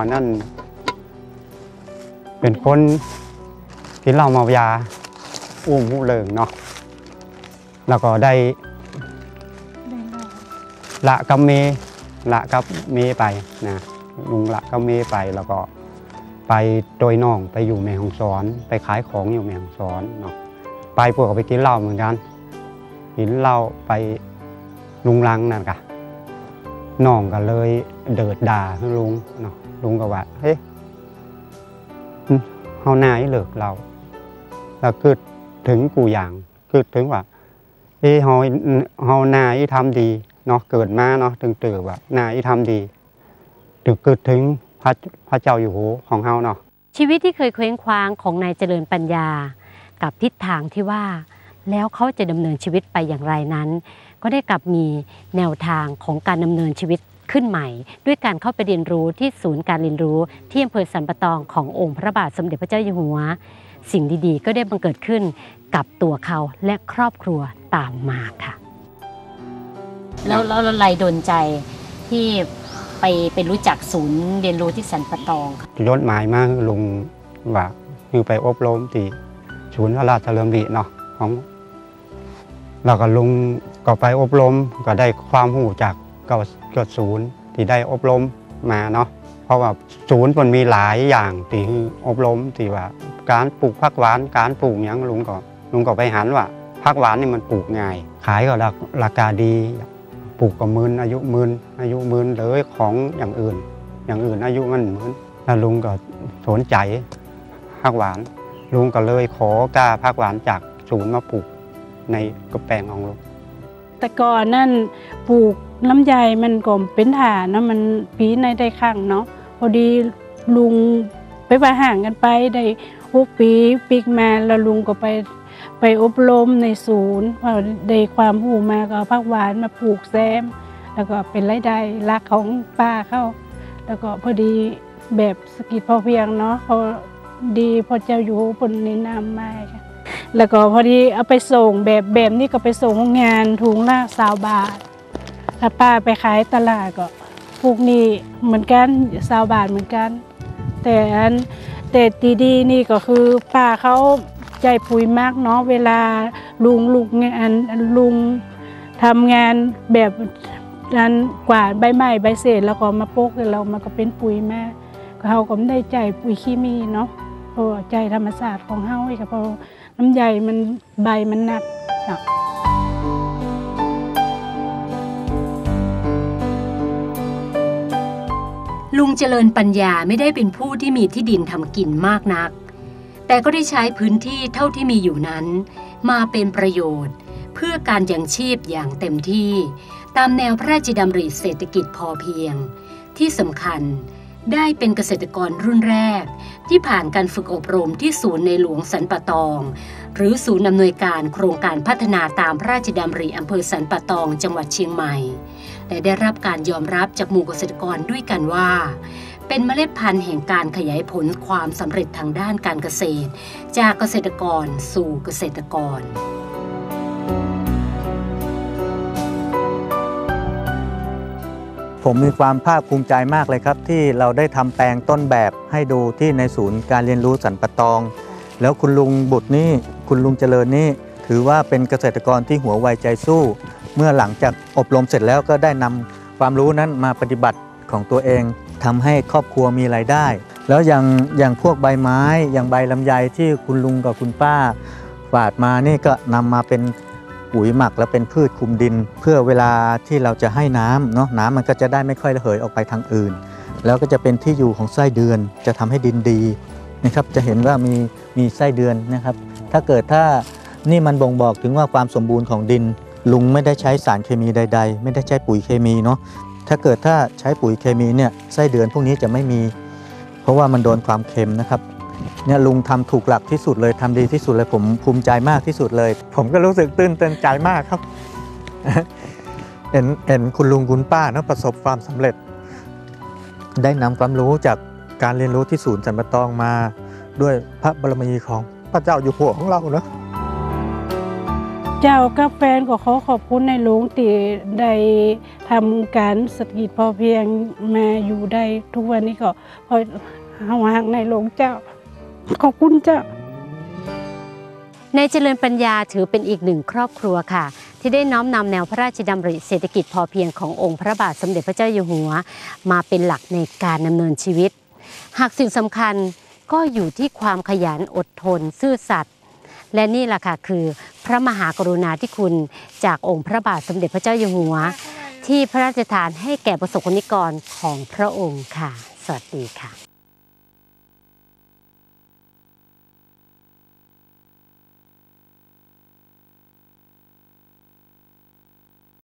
เมื่อนนั่น เป็นคนกินเหล้าเมายา อุ้มหูเลิงเนาะแล้วก็ได้ละกับเมละกับเมไปนะลุงละกับเมไปแล้วก็ไปโดยน้องไปอยู่แม่ฮ่องสอน ไปขายของอยู่แม่ฮ่องสอนเนาะไปพวกก็ไปกินเหล้าเหมือนกันกินเหล้าไปลุงลังนั่นกะน้องก็เลยเดิดด่าลุงเนาะ ลุงก็ว่าเฮ้ยเฮาหน้าให้เลิกเราแล้วคือถึงกูอย่างคือถึงว่าเฮ้ยเฮาเฮาหน้าอีทำดีเนาะเกิดมาเนาะถึงตื่นว่าหน้าอีทำดีถึงเกิดถึงพระพระเจ้าอยู่หัวของเฮาเนาะชีวิตที่เคยเคว้งคว้างของนายเจริญปัญญา กับทิศทางที่ว่า แล้วเขาจะดำเนินชีวิตไปอย่างไรนั้น ก็ได้กลับมีแนวทางของการดำเนินชีวิต ขึ้นใหม่ ด้วยการเข้าไปเรียนรู้ที่ศูนย์การเรียนรู้ที่อำเภอสันปะตองขององค์พระบาทสมเด็จพระเจ้าอยู่หัว สิ่งดีๆ ก็ได้บังเกิดขึ้นกับตัวเขาและครอบครัวตามมาค่ะ แล้วแล้วอะไรดนใจที่ไปไปรู้จักศูนย์เรียนรู้ที่สันปะตองค่ะยศหมายมาคือลุงว่าคือไปอบรมที่ศูนย์พระราชเฉลิมดีเนาะของแล้วก็ลุงก็ไปอบรมก็ได้ความรู้จากเก็ก็ศูนย์ที่ได้อบรมมาเนาะเพราะว่าศูนย์มันมีหลายอย่างที่อบรมที่ว่า การปลูกผักหวานการปลูกหยังลุงก็ลุงก็ไปหันว่าผักหวานนี่มันปลูกง่าย ขายก็ราราคาดีปลูกก็มื่นอายุมื่นอายุมื่นเลยของอย่างอื่น อย่างอื่นอายุมันเหมือนแล้วลุงก็สนใจผักหวาน ลุงก็เลยขอกล้าผักหวานจากศูนย์มาปลูกในกระแปลงของลุงแต่ก่อนนั่นปลูก ลำไยมันก็เป็นฐานนะมันปีในได้ครั้งเนาะพอดีลุงไปว่าห่างกันไปได้หกปีปีกมาแล้วลุงก็ไปไปอบรมในศูนย์พอได้ความรู้มาก็เอาผักหวานมาปลูกแซม แล้วก็เป็นรายได้หลักของป้าเข้า แล้วก็พอดีแบบสกิจพอเพียงเนาะพอดีพอเจ้าอยู่บนนินามมาค่ะแล้วก็พอดีเอาไปส่งแบบแบบนี้ก็ไปส่งโรงงานถุงละสาวบาท ถ้าป้าไปขายตลาดก็พวกนี้เหมือนกันสาวบาทเหมือนกัน แต่อันแต่ดีดีๆนี่ก็คือป้าเขาใจปุ๋ยมากเนาะเวลาลุงลุงงานลุงทำงานแบบนั้นกวาดใบไม้ใบเศษแล้วก็มาโปกเรามันก็เป็นปุ๋ยแม่เขาก็ไม่ได้ใจปุ๋ยเคมีเนาะเพราะใจธรรมศาสตร์ของเฮาอีกเพราะน้ำใยมันใบมันหนักเนาะ ลุงเจริญปัญญาไม่ได้เป็นผู้ที่มีที่ดินทำกินมากนัก แต่ก็ได้ใช้พื้นที่เท่าที่มีอยู่นั้น มาเป็นประโยชน์ เพื่อการยังชีพอย่างเต็มที่ ตามแนวพระราชดำริเศรษฐกิจพอเพียง ที่สำคัญ ได้เป็นเกษตรกรรุ่นแรก ที่ผ่านการฝึกอบรมที่ศูนย์ในหลวงสันปะตอง หรือศูนย์อำนวยการโครงการพัฒนาตามพระราชดำริอำเภอสันปะตองจังหวัดเชียงใหม่ และได้รับการยอมรับจากหมู่เกษตรกรด้วยกันว่า เป็นเมล็ดพันธุ์แห่งการขยายผลความสำเร็จทางด้านการเกษตร จากเกษตรกรสู่เกษตรกร ผมมีความภาคภูมิใจมากเลยครับ ที่เราได้ทำแปลงต้นแบบให้ดูที่ในศูนย์การเรียนรู้สันปะตอง แล้วคุณลุงบุตรนี่คุณลุงเจริญนี่ถือว่าเป็นเกษตรกรที่หัวไวใจสู้ เมื่อหลังจากอบรมเสร็จแล้วก็ได้นำความรู้นั้นมาปฏิบัติของตัวเองทำให้ครอบครัวมีรายได้ แล้วอย่างอย่างพวกใบไม้ อย่างใบลำไยที่คุณลุงกับคุณป้าฝาดมานี่ก็นำมาเป็น ปุ๋ยหมักและเป็นพืชคุมดิน เพื่อเวลาที่เราจะให้น้ำเนาะน้ำมันก็จะได้ไม่ค่อยระเหยออกไปทางอื่น แล้วก็จะเป็นที่อยู่ของไส้เดือนจะทำให้ดินดีนะครับจะเห็นว่ามีมีไส้เดือนนะครับ ถ้าเกิดถ้านี่มันบ่งบอกถึงว่าความสมบูรณ์ของดิน ลุงไม่ได้ใช้สารเคมีใด ๆ ไม่ได้ใช้ปุ๋ยเคมีเนาะถ้าเกิดถ้าใช้ปุ๋ยเคมีเนี่ยไส้เดือนพวกนี้จะไม่มี เพราะว่ามันโดนความเค็มนะครับ เนี่ยลุงทำถูกหลักที่สุดเลยทำดีที่สุดเลยผมภูมิใจมากที่สุดเลย ผมก็รู้สึกตื้นเต้นใจมากครับเห็นเห็นคุณลุงคุณป้าเนาะประสบความสำเร็จ ได้นำความรู้จากการเรียนรู้ที่ศูนย์สันปะตองมา ด้วยพระบารมีของพระเจ้าอยู่หัวของเราเนาะเจ้ากับแฟนก็ขอขอบคุณในหลวงที่ได้ทำการเศรษฐกิจพอเพียงมาอยู่ได้ทุกวันนี้ก็พอเฮาหักในหลวงเจ้า ขอบคุณจ้าในเจริญปัญญาถือเป็นอีกหนึ่งครอบครัวค่ะ ที่ได้น้อมนำแนวพระราชดำริเศรษฐกิจพอเพียงขององค์พระบาทสมเด็จพระเจ้าอยู่หัว มาเป็นหลักในการดำเนินชีวิต หากสิ่งสำคัญก็อยู่ที่ความขยันอดทน ซื่อสัตย์และนี่แหละค่ะคือพระมหากรุณาธิคุณจากองค์พระบาทสมเด็จพระเจ้าอยู่หัว ที่พระราชทานให้แก่ประสบกรณิกรของพระองค์ค่ะ สวัสดีค่ะ